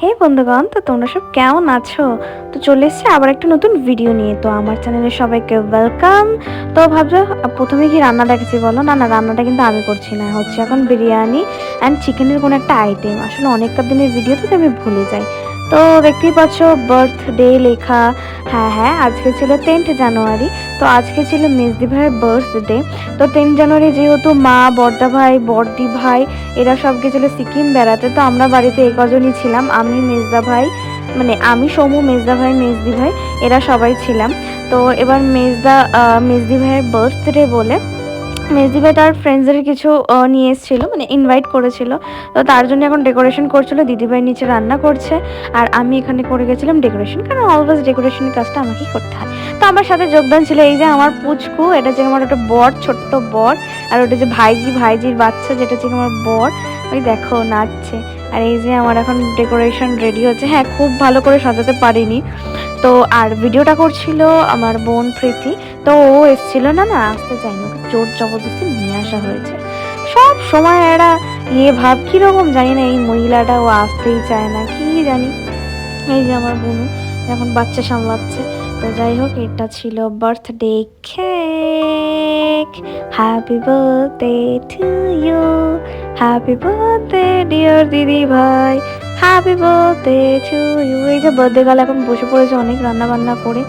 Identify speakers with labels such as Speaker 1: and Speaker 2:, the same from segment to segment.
Speaker 1: হে বন্ধুগণ, তো তোমরা সব কেমন আছো? তো চলে এসেছি আবার একটা নতুন ভিডিও নিয়ে। তো আমার চ্যানেলে সবাইকে ওয়েলকাম তো ভাবছ, প্রথমে কি রান্না দেখেছি বলো? না না, রান্নাটা কিন্তু আমি করছি না। হচ্ছে এখন বিরিয়ানি অ্যান্ড চিকেনের কোনো একটা আইটেম আসলে অনেকটা দিনের ভিডিও তো আমি ভুলে যাই। তো দেখতেই পাচ্ছ বার্থডে লেখা। হ্যাঁ হ্যাঁ আজকে ছিল টেন্থ জানুয়ারি তো আজকে ছিল মেজদি ভাইয়ের বার্থডে তো টেন জানুয়ারি যেহেতু মা বর্দা ভাই বর্দি ভাই, এরা সব গেছিল সিকিম বেড়াতে, তো আমরা বাড়িতে এই কজনই ছিলাম। আমি মেজদা ভাই মানে আমি, সমু মেজদা ভাই মেজদি ভাই, এরা সবাই ছিলাম। তো এবার মেজদা মেজদি ভাইয়ের বার্থডে বলে ভাই তার ফ্রেন্ডসদের কিছু নিয়ে এসেছিল মানে ইনভাইট করেছিল। তো তার জন্য এখন ডেকোরেশন করছিল দিদিভাই নিচে রান্না করছে, আর আমি এখানে করে গেছিলাম ডেকোরেশন কারণ অলওয়েজ ডেকোরেশনের কাজটা আমাকেই করতে হয়। তো আমার সাথে যোগদান ছিল এই যে আমার পুচকু, এটা যে আমার একটা বর, ছোট্ট বর, আর ওটা যে ভাইজি, ভাইজির বাচ্চা, যেটা ছিল আমার বর, ওই দেখো, নাচছে। আর এই যে আমার এখন ডেকোরেশন রেডি হচ্ছে। হ্যাঁ খুব ভালো করে সাজাতে পারিনি। তো আর ভিডিওটা করছিল আমার বোন প্রীতি। তো ও এসছিল না না, আসতে চাইনি ওকে জোর জবরদস্তি নিয়ে আসা হয়েছে। সব সময় এরা ইয়ে ভাব, কীরকম জানি না, এই মহিলাটা ও আসতেই চায় না, কি জানি। এই যে আমার বোনু, এখন বাচ্চা সামলাচ্ছে। তো যাই হোক, এটা ছিল birthday cake happy birthday to you happy birthday dear দিদি ভাই হ্যাপি বার্থডে টু ইউ এই যে বার্থডে গাল এখন বসে পড়েছে, অনেক রান্না বান্না করে।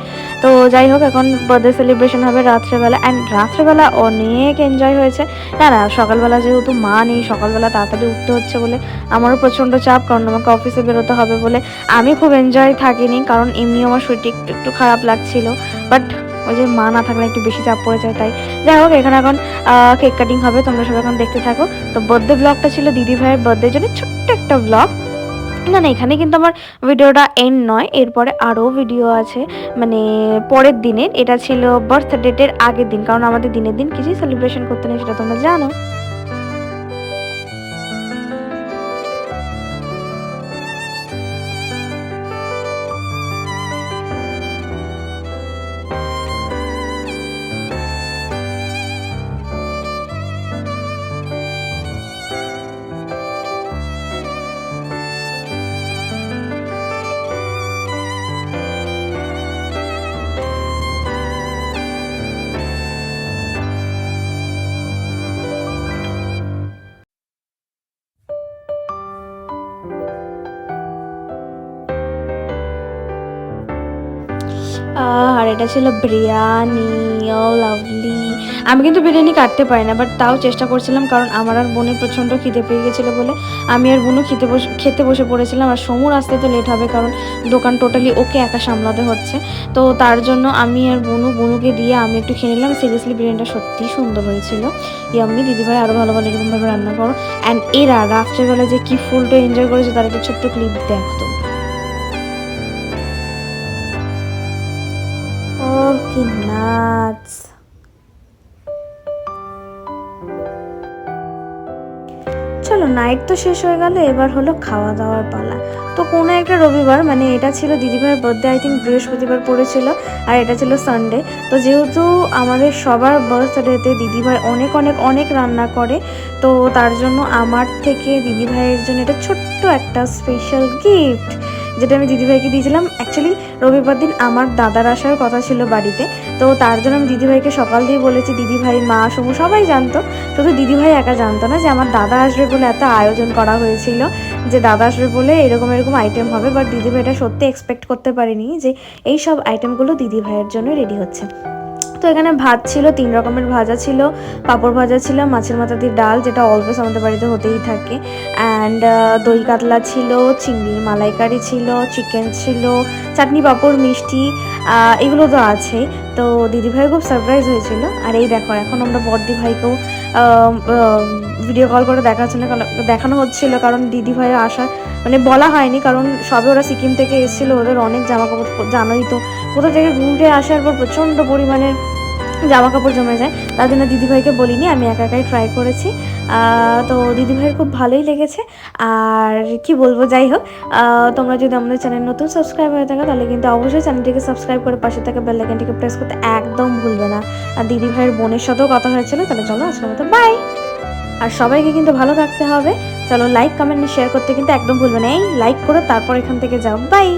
Speaker 1: তো যাই হোক, এখন বার্থডে সেলিব্রেশন হবে রাত্রেবেলা। অ্যান্ড রাত্রেবেলা অনেক এনজয় হয়েছে। না না, সকালবেলা যেহেতু মা নেই, সকালবেলা তাড়াতাড়ি উঠতে হচ্ছে বলে আমারও প্রচণ্ড চাপ, কারণ আমাকে অফিসে বেরোতে হবে বলে আমি খুব এনজয় থাকিনি, কারণ এমনি আমার শরীরটা একটু একটু খারাপ লাগছিল। বাট ওই যে মা না থাকলে একটু বেশি চাপ পড়ে যায়, তাই। যাই হোক, এখানে এখন কেক কাটিং হবে, তোমরা সবাই এখন দেখতে থাকো। তো বার্থডে ব্লগটা ছিল দিদি ভাইয়ের বার্থডে জন্য ছোট্ট একটা ব্লগ না না, এখানে কিন্তু আমার ভিডিওটা এন্ড নয়, এরপরে আরও ভিডিও আছে মানে পরের দিনের। এটা ছিল বার্থডেটের আগের দিন, কারণ আমাদের দিনের দিন কিছুই সেলিব্রেশন করতে নেই, সেটা তোমরা জানো। এটা ছিল বিরিয়ানি, ও লাভলি। আমি কিন্তু বিরিয়ানি কাটতে পারি না বাট তাও চেষ্টা করছিলাম, কারণ আমার আর বোনের প্রচণ্ড খিদে পেয়ে গেছিল বলে আমি আর বোনও খেতে বসে খেতে বসে পড়েছিলাম, আর সমুর আসতে তো লেট হবে, কারণ দোকান টোটালি ওকে একা সামলাতে হচ্ছে। তো তার জন্য আমি আর বনু, বনুকে দিয়ে আমি একটু খেয়ে নিলাম। সিরিয়াসলি বিরিয়ানিটা সত্যিই সুন্দর হয়েছিল। ইয়াম্মি, দিদিভাই আরও ভালো ভালো এরকমভাবে রান্না করো। অ্যান্ড এরা রাত্রেবেলা যে কি ফুলটা এনজয় করেছে, তার একটা ছোট্ট ক্লিপ দেখো কি নাচ চলো নাইট তো শেষ হয়ে গেল, এবার হলো খাওয়া দাওয়ার পালা। তো কোনো একটা রবিবার মানে এটা ছিল দিদিভাইয়ের বার্থডে আই থিঙ্ক বৃহস্পতিবার পড়েছিল, আর এটা ছিল সানডে তো যেহেতু আমাদের সবার বার্থডেতে দিদিভাই অনেক অনেক অনেক রান্না করে, তো তার জন্য আমার থেকে দিদিভাইয়ের জন্য এটা ছোট্ট একটা স্পেশাল গিফট যেটা আমি দিদিভাইকে দিয়েছিলাম। অ্যাকচুয়ালি রবিবার দিন আমার দাদার আসার কথা ছিল বাড়িতে। তো তার জন্য আমি দিদিভাইকে সকাল দিয়ে বলেছি, দিদিভাই, মা সমু সবাই জানতো। শুধু দিদিভাই একা জানতো না যে আমার দাদা আসবে বলে এত আয়োজন করা হয়েছিল যে দাদা আসবে বলে এরকম এরকম আইটেম হবে। বাট দিদিভাইটা সত্যি এক্সপেক্ট করতে পারিনি যে এই সব আইটেমগুলো দিদিভাইয়ের জন্য রেডি হচ্ছে। তো এখানে ভাত ছিল, তিন রকমের ভাজা ছিল, পাঁপড় ভাজা ছিল, মাছের মাথা দিয়ে ডাল, যেটা অলওয়েজ আমাদের বাড়িতে হতেই থাকে অ্যান্ড দই কাতলা ছিল, চিংড়ি মালাইকারি ছিল চিকেন ছিল, চাটনি পাঁপড়, মিষ্টি এগুলো তো আছে। তো দিদিভাই খুব সারপ্রাইজ হয়েছিল। আর এই দেখো, এখন আমরা বড়দি ভাইকেও ভিডিও কল করে দেখাচ্ছিল দেখানো হচ্ছিল, কারণ দিদি ভাইয়ের আসা মানে বলা হয়নি, কারণ সবে ওরা সিকিম থেকে এসেছিল, ওদের অনেক জামা কাপড় জানোই তো। কোথা থেকে ঘুরে আসার পর প্রচণ্ড পরিমাণে জামা কাপড় জমে যায়। তার জন্য দিদিভাইকে বলিনি, আমি একা একাই ট্রাই করেছি। তো দিদিভাইয়ের খুব ভালোই লেগেছে। আর কি বলব, যাই হোক তোমরা যদি আমাদের চ্যানেল নতুন সাবস্ক্রাইব হয়ে থাকো, তাহলে কিন্তু অবশ্যই চ্যানেলটিকে সাবস্ক্রাইব করে পাশে থাকা বেল আইকনটিকে প্রেস করতে একদম ভুলবে না। আর দিদিভাইয়ের বোনের সাথেও কথা হয়েছিল, তাহলে চলো আজকের মতো বাই আর সবাইকে কিন্তু ভালো থাকতে হবে। চলো লাইক কমেন্ট শেয়ার করতে কিন্তু একদম ভুলবে না। এই লাইক করো, তারপর এখান থেকে যাও। বাই